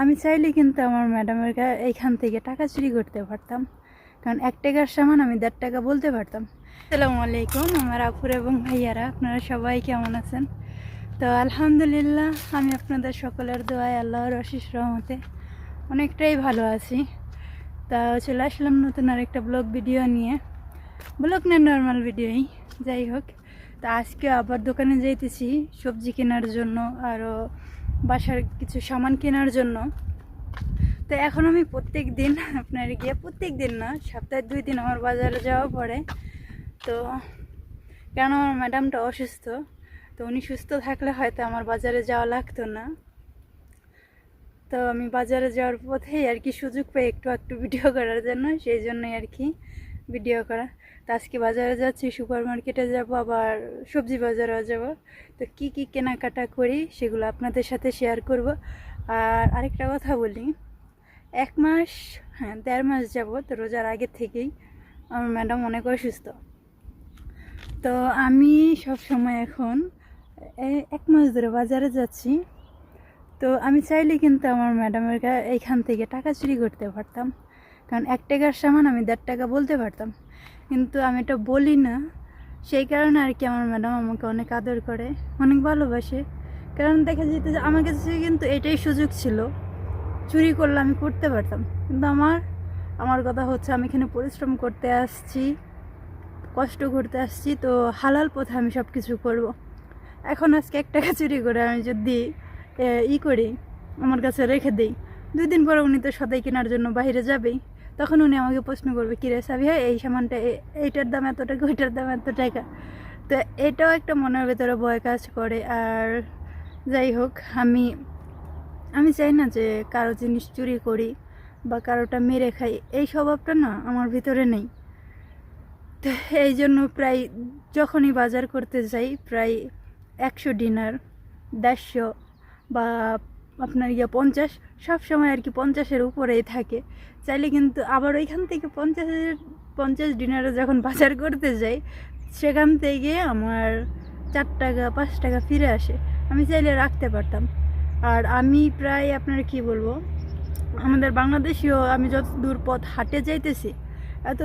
আমি চাইলে কিন্তু আমার ম্যাডামের এইখান থেকে টাকা চুরি করতে পারতাম। কারণ এক টাকার সামান আমি দেড় টাকা বলতে পারতাম। আসসালামু আলাইকুম, আমার আপুর এবং ভাইয়ারা, আপনারা সবাই কেমন আছেন? তো আলহামদুলিল্লাহ, আমি আপনাদের সকলের দোয়ায় আল্লাহর অশেষ রহমতে অনেকটাই ভালো আছি। তা চলে আসলাম নতুন আর একটা ব্লগ ভিডিও নিয়ে। ব্লগ না নর্মাল ভিডিওই, যাই হোক। তা আজকে আবার দোকানে যাইতেছি, সবজি কেনার জন্য আরও বাসার কিছু সামান কেনার জন্য। তো এখন আমি প্রত্যেক দিন আপনার গিয়ে প্রত্যেক দিন না, সপ্তাহে দুই দিন আমার বাজারে যাওয়া পড়ে। তো কেন আমার ম্যাডামটা অসুস্থ? তো উনি সুস্থ থাকলে হয়তো আমার বাজারে যাওয়া লাগতো না। তো আমি বাজারে যাওয়ার পথেই আর কি সুযোগ পাই একটু একটু ভিডিও করার জন্য, সেই জন্যই আর কি ভিডিও করা। তো আজকে বাজারে যাচ্ছি সুপার মার্কেটে যাব, আবার সবজি বাজারেও যাব। তো কি কি কেনাকাটা করি সেগুলো আপনাদের সাথে শেয়ার করব। আর আরেকটা কথা বলি, এক মাস হ্যাঁ দেড় মাস যাব তো রোজার আগে থেকেই আমার ম্যাডাম অনেক অসুস্থ। তো আমি সব সময় এখন এক মাস ধরে বাজারে যাচ্ছি। তো আমি চাইলে কিন্তু আমার ম্যাডামের এইখান থেকে টাকা চুরি করতে পারতাম। কারণ এক টাকার সামান আমি দেড় টাকা বলতে পারতাম। কিন্তু আমি এটা বলি না। সেই কারণে আর কি আমার ম্যাডাম আমাকে অনেক আদর করে, অনেক ভালোবাসে। কারণ দেখা যেতে যে আমার কাছে কিন্তু এটাই সুযোগ ছিল। চুরি করলে আমি করতে পারতাম। কিন্তু আমার আমার কথা হচ্ছে আমি এখানে পরিশ্রম করতে আসছি, কষ্ট করতে আসছি, তো হালাল পথে আমি সব কিছু করব। এখন আজকে এক টাকা চুরি করে আমি যদি ই করি, আমার কাছে রেখে দিই, দুই দিন পরে উনি তো সদাই কেনার জন্য বাইরে যাবেই। তখন উনি আমাকে প্রশ্ন করবে কিরে সাবি হ্যাঁ এই সামানটা এইটার দাম এত টাকা, ওইটার দাম এত টাকা? তো এটাও একটা মনের ভেতরে ভয় কাজ করে। আর যাই হোক, আমি আমি চাই না যে কারও জিনিস চুরি করি বা কারোটা মেরে খাই, এই স্বভাবটা না আমার ভিতরে নেই। তো এই জন্য প্রায় যখনই বাজার করতে যাই, প্রায় একশো ডিনার, দেড়শো বা আপনার ইয়ে পঞ্চাশ সব সময় আর কি পঞ্চাশের উপরেই থাকে। চাইলে কিন্তু আবার ওইখান থেকে পঞ্চাশের, পঞ্চাশ ডিনারে যখন বাজার করতে যাই, সেখান থেকে আমার চার টাকা, পাঁচ টাকা ফিরে আসে। আমি চাইলে রাখতে পারতাম। আর আমি প্রায় আপনার কি বলব, আমাদের বাংলাদেশেও আমি যত দূর পথ হাঁটে যাইতেছি এত,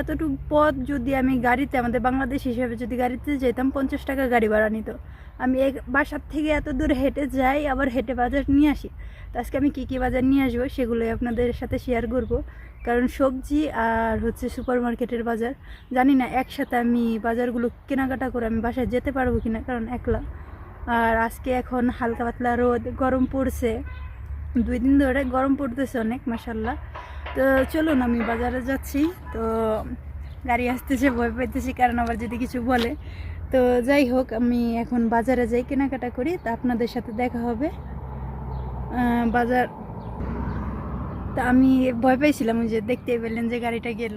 এতটুকু পথ যদি আমি গাড়িতে, আমাদের বাংলাদেশ হিসেবে যদি গাড়িতে যেতাম, পঞ্চাশ টাকা গাড়ি ভাড়া নিত। আমি এক বাসার থেকে এত দূর হেঁটে যাই, আবার হেঁটে বাজার নিয়ে আসি। তো আজকে আমি কী কী বাজার নিয়ে আসব সেগুলোই আপনাদের সাথে শেয়ার করব। কারণ সবজি আর হচ্ছে সুপার মার্কেটের বাজার, জানি না একসাথে আমি বাজারগুলো কেনাকাটা করে আমি বাসায় যেতে পারব কি না কারণ একলা। আর আজকে এখন হালকা পাতলা রোদ, গরম পড়ছে। দুই দিন ধরে গরম পড়তেছে অনেক মাসাল্লাহ তো চলুন, আমি বাজারে যাচ্ছি। তো গাড়ি আসতেছে, ভয় পাইতেছি, কারণ আবার যদি কিছু বলে। তো যাই হোক, আমি এখন বাজারে যাই, কেনাকাটা করি, তা আপনাদের সাথে দেখা হবে। বাজার তা আমি ভয় পাইছিলাম যে দেখতেই পেলেন যে গাড়িটা গেল।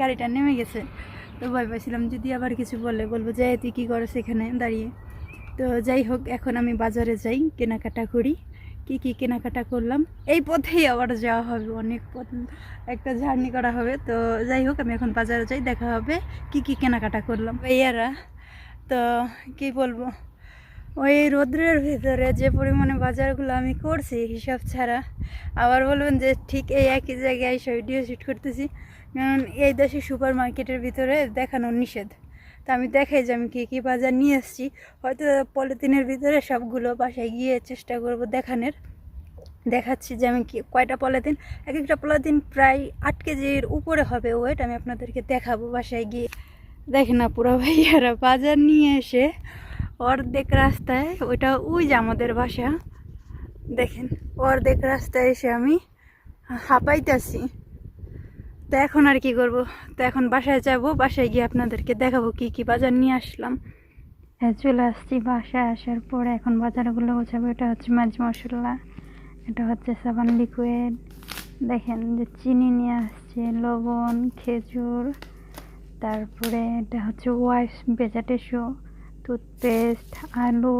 গাড়িটা নেমে গেছে। তো ভয় পাইছিলাম, যদি আবার কিছু বলে, বলব যে তুই কী করো সেখানে দাঁড়িয়ে। তো যাই হোক, এখন আমি বাজারে যাই, কেনাকাটা করি। কি কি কেনাকাটা করলাম? এই পথেই আবার যাওয়া হবে, অনেক পথ একটা জার্নি করা হবে। তো যাই হোক, আমি এখন বাজারে যাই, দেখা হবে কি কি কেনাকাটা করলাম। ভাইয়ারা, তো কি বলব? ওই রোদ্রের ভিতরে যে পরিমাণে বাজারগুলো আমি করছি, হিসাব ছাড়া, আবার বলবেন যে ঠিক এই একই জায়গায় ভিডিও শুট করতেছি। কারণ এই দেশে সুপার মার্কেটের ভিতরে দেখানো নিষেধ। তো আমি দেখাই যে আমি কী কী বাজার নিয়ে এসেছি। হয়তো পলিথিনের ভিতরে সবগুলো বাসায় গিয়ে চেষ্টা করব দেখানোর। দেখাচ্ছি যে আমি কি কয়টা পলিথিন? এক একটা পলিথিন প্রায় আট কেজির উপরে হবে ওয়েট আমি আপনাদেরকে দেখাবো বাসায় গিয়ে। দেখেন না পুরো ভাইয়ারা বাজার নিয়ে এসে অর্ধেক রাস্তায়, ওইটা ওই যে আমাদের বাসা। দেখেন, অর্ধেক রাস্তায় এসে আমি হাঁপাইতেছি। তো এখন আর কি করব? তো এখন বাসায় যাব, বাসায় গিয়ে আপনাদেরকে দেখাবো কি কি বাজার নিয়ে আসলাম। হ্যাঁ চলে আসছি বাসায় আসার পরে এখন বাজারগুলো গোছাবো। এটা হচ্ছে মাছ মশলা, এটা হচ্ছে সাবান লিকুইড। দেখেন যে চিনি নিয়ে আসছে, লবণ, খেজুর, তারপরে এটা হচ্ছে ওয়াইস বেজা টিস্যু, টুথপেস্ট, আলু,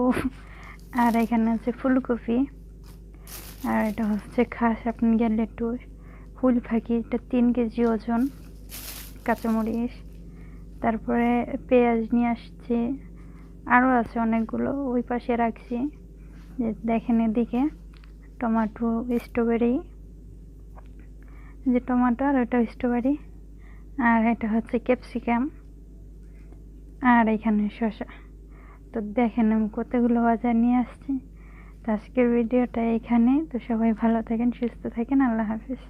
আর এখানে আছে ফুলকপি, আর এটা হচ্ছে খাস আপনি গেলে একটু ফুল ফাঁকি, এটা তিন কেজি ওজন, কাঁচামরিচ, তারপরে পেঁয়াজ নিয়ে আসছি আরও আছে অনেকগুলো, ওই পাশে রাখছি, যে দেখেন এদিকে, টমাটো, স্ট্রবেরি, যে টমাটো আর ওটা স্ট্রবেরি, আর এটা হচ্ছে ক্যাপসিকাম, আর এখানে শসা। তো দেখেন আমি কতগুলো বাজার নিয়ে আসছি। তো আজকের ভিডিওটা এখানে, তো সবাই ভালো থাকেন, সুস্থ থাকেন, আল্লাহ হাফিজ।